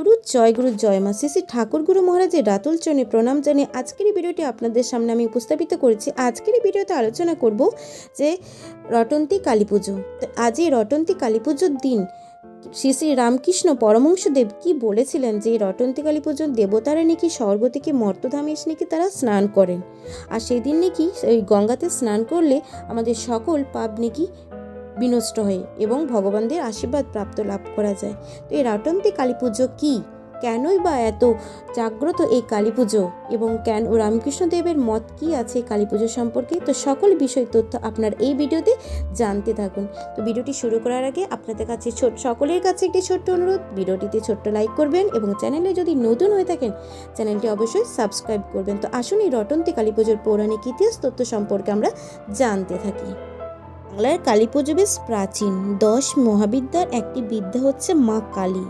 গুরু জয় গুরু জয় মা। শ্রী শ্রী ঠাকুর গুরু মহারাজের রাতুল চরণে প্রণাম জানিয়ে আজকের এই ভিডিওটি আপনাদের সামনে আমি উপস্থাপিত করেছি। আজকের এই ভিডিওতে আলোচনা করব যে রটন্তী কালী পুজো। আজ এই রটন্তী কালী পুজোর দিন শ্রী শ্রী রামকৃষ্ণ পরমহংসদেব কি বলেছিলেন যে এই রটন্তী কালী পুজোর দেবতারা নাকি স্বর্গ থেকে মর্তধামে এসে নাকি তারা স্নান করেন? আর সেই দিন নাকি ওই গঙ্গাতে স্নান করলে আমাদের সকল পাপ নাকি বিনষ্ট হয় এবং ভগবানদের আশীর্বাদ প্রাপ্ত লাভ করা যায়। তো এই রটন্তী কালী পুজো কী? কেনই বা এত জাগ্রত এই কালী পুজো? এবং কেন রামকৃষ্ণদেবের মত কি আছে কালী পুজো সম্পর্কে? তো সকল বিষয় তথ্য আপনার এই ভিডিওতে জানতে থাকুন। তো ভিডিওটি শুরু করার আগে আপনাদের কাছে ছোট, সকলের কাছে একটি ছোট্ট অনুরোধ। ভিডিওটিতে ছোট্ট লাইক করবেন এবং চ্যানেলে যদি নতুন হয়ে থাকেন, চ্যানেলটি অবশ্যই সাবস্ক্রাইব করবেন। তো আসুন এই রটন্তী কালী পুজোর পৌরাণিক ইতিহাস তথ্য সম্পর্কে আমরা জানতে থাকি। বাংলার কালী পুজো বেশ প্রাচীন। দশ মহাবিদ্যার একটি বিদ্যা হচ্ছে মা কালী।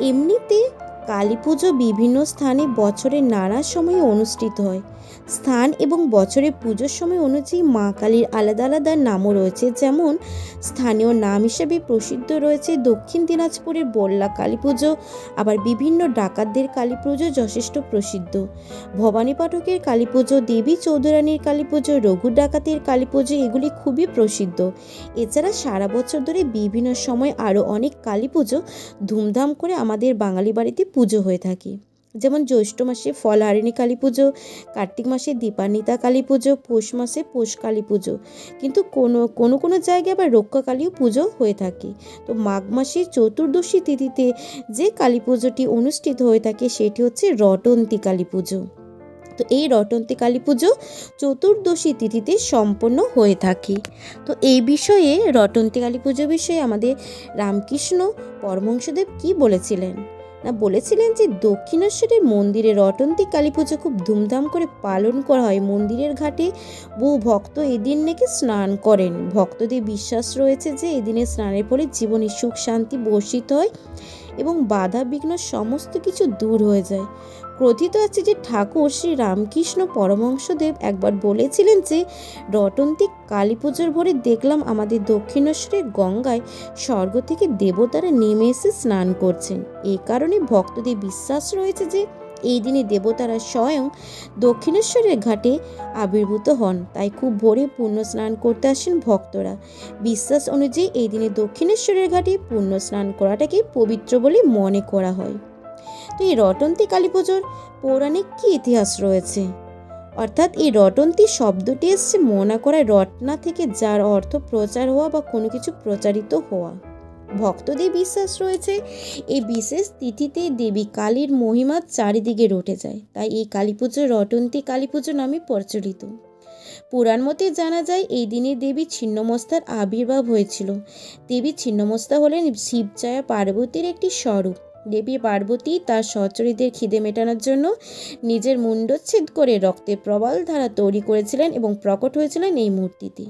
এমনিতে কালী পুজো বিভিন্ন স্থানে বছরের নানা সময়ে অনুষ্ঠিত হয়। স্থান এবং বছরের পুজোর সময় অনুযায়ী মা কালীর আলাদা আলাদা নামও রয়েছে। যেমন, স্থানীয় নাম হিসেবে প্রসিদ্ধ রয়েছে দক্ষিণ দিনাজপুরের বল্লা কালী পুজো আবার বিভিন্ন ডাকাতদের কালী পুজো যথেষ্ট প্রসিদ্ধ। ভবানী পাঠকের কালী পুজো দেবী চৌধুরানীর কালী পুজো রঘু ডাকাতের কালী পুজো এগুলি খুবই প্রসিদ্ধ। এছাড়া সারা বছর ধরে বিভিন্ন সময় আরও অনেক কালী পুজো ধুমধাম করে আমাদের বাঙালি বাড়িতে পুজো হয়ে থাকে। যেমন জ্যৈষ্ঠ মাসে ফলহারিণী কালী পুজো, কার্তিক মাসে দীপান্বিতা কালী পুজো, পৌষ মাসে পৌষ কালী পুজো। কিন্তু কোনো কোনো কোনো জায়গায় আবার রক্ষা কালীও পুজো হয়ে থাকে। তো মাঘ মাসে চতুর্দশী তিথিতে যে কালী পুজোটি অনুষ্ঠিত হয়ে থাকে সেটি হচ্ছে রটন্তী কালী পুজো। তো এই রটন্তী কালী পুজো চতুর্দশী তিথিতে সম্পন্ন হয়ে থাকে। তো এই বিষয়ে রটন্তী কালী পুজো বিষয়ে আমাদের রামকৃষ্ণ পরমহংসদেব কি বলেছিলেন? না বলেছিলেন যে দক্ষিণেশ্বরের মন্দিরে অটন্তিক কালী পুজো খুব ধুমধাম করে পালন করা হয়। মন্দিরের ঘাটে বহু ভক্ত এদিন নাকি স্নান করেন। ভক্তদের বিশ্বাস রয়েছে যে এদিনে স্নানের ফলে জীবনে সুখ শান্তি বর্ষিত হয় এবং বাধা বিঘ্ন সমস্ত কিছু দূর হয়ে যায়। কথিত আছে যে ঠাকুর শ্রী রামকৃষ্ণ পরমহংসদেব একবার বলেছিলেন যে রটন্তী কালী পুজোর ভোরে দেখলাম আমাদের দক্ষিণেশ্বরের গঙ্গায় স্বর্গ থেকে দেবতারা নেমে এসে স্নান করছেন। এই কারণে ভক্তদের বিশ্বাস রয়েছে যে, এই দিনে দেবতারা স্বয়ং দক্ষিণেশ্বরের ঘাটে আবির্ভূত হন। তাই খুব ভোরে পূর্ণ স্নান করতে আসেন ভক্তরা। বিশ্বাস অনুযায়ী এই দিনে দক্ষিণেশ্বরের ঘাটে পুণ্য স্নান করাটাকে পবিত্র বলে মনে করা হয়। তো এই রটন্তি কালী পুজোর পৌরাণিক কী ইতিহাস রয়েছে? অর্থাৎ এই রটন্তী শব্দটি এসছে মনা করা রটনা থেকে যার অর্থ প্রচার হওয়া বা কোনো কিছু প্রচারিত হওয়া। ভক্তদের বিশ্বাস রয়েছে, এই বিশেষ তিথিতে দেবী কালীর মহিমা চারিদিকে রটে যায়। তাই এই কালী পুজো রটন্তী কালী পুজো নামে প্রচলিত। পুরাণ মতে জানা যায়, এই দিনে দেবী ছিন্নমস্তার আবির্ভাব হয়েছিল। দেবী ছিন্নমস্তা হলেন শিবজয়া পার্বতীর একটি স্বরূপ। দেবী পার্বতী তার সচরিদের খিদে মেটানোর জন্য নিজের মুণ্ডচ্ছেদ করে রক্তে প্রবাল ধারা তৈরি করেছিলেন এবং প্রকট হয়েছিলেন এই মূর্তিতে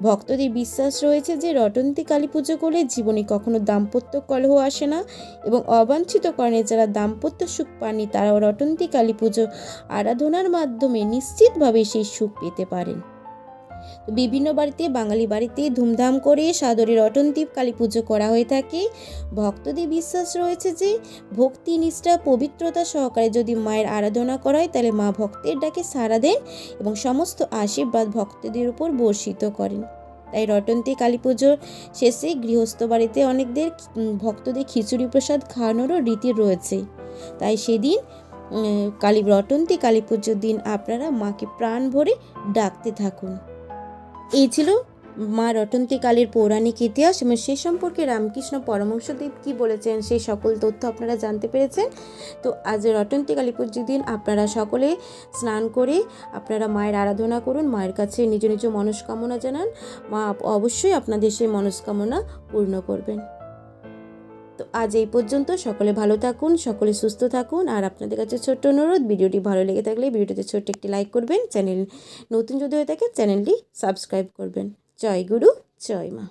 ভক্তদের বিশ্বাস রয়েছে যে রটন্তী কালী পুজো করলে জীবনে কখনো দাম্পত্য কলহ আসে না এবং অবাঞ্ছিত কারণে যারা দাম্পত্য সুখ পাননি, তারাও রটন্তী কালী পুজো আরাধনার মাধ্যমে নিশ্চিতভাবে সেই সুখ পেতে পারেন। বিভিন্ন বাড়িতে, বাঙালি বাড়িতে ধুমধাম করে সাদরে রটন্তী কালী পুজো করা হয়ে থাকে। ভক্তদের বিশ্বাস রয়েছে যে, ভক্তি, নিষ্ঠা, পবিত্রতা সহকারে যদি মায়ের আরাধনা করা হয়, তাহলে মা ভক্তের ডাকে সাড়া দেন এবং সমস্ত আশীর্বাদ ভক্তদের উপর বর্ষিত করেন। তাই রটন্তী কালী পুজোর শেষে গৃহস্থ বাড়িতে অনেকদের ভক্তদের খিচুড়ি প্রসাদ খাওয়ানোরও রীতি রয়েছে। তাই সেদিন কালী রটন্তী কালী পুজোর দিন আপনারা মাকে প্রাণ ভরে ডাকতে থাকুন। এই ছিল মা রটন্তী কালীর পৌরাণিক ইতিহাস এবং সে সম্পর্কে রামকৃষ্ণ পরমংশদেব কী বলেছেন সেই সকল তথ্য আপনারা জানতে পেরেছেন। তো আজ রটন্তী কালী পুজোর দিন আপনারা সকলে স্নান করে আপনারা মায়ের আরাধনা করুন, মায়ের কাছে নিজ নিজ মনস্কামনা জানান। মা অবশ্যই আপনাদের সেই মনস্কামনা পূর্ণ করবেন। তো আজ এই পর্যন্ত। সকলে ভালো থাকুন, সকলে সুস্থ থাকুন। আর আপনাদের কাছে ছোট্ট অনুরোধ, ভিডিওটি ভালো লেগে থাকলে ভিডিওটিতে ছোট্ট একটি লাইক করবেন। চ্যানেল নতুন যদি হয়ে থাকে, চ্যানেলটি সাবস্ক্রাইব করবেন। জয় গুরু, জয় মা।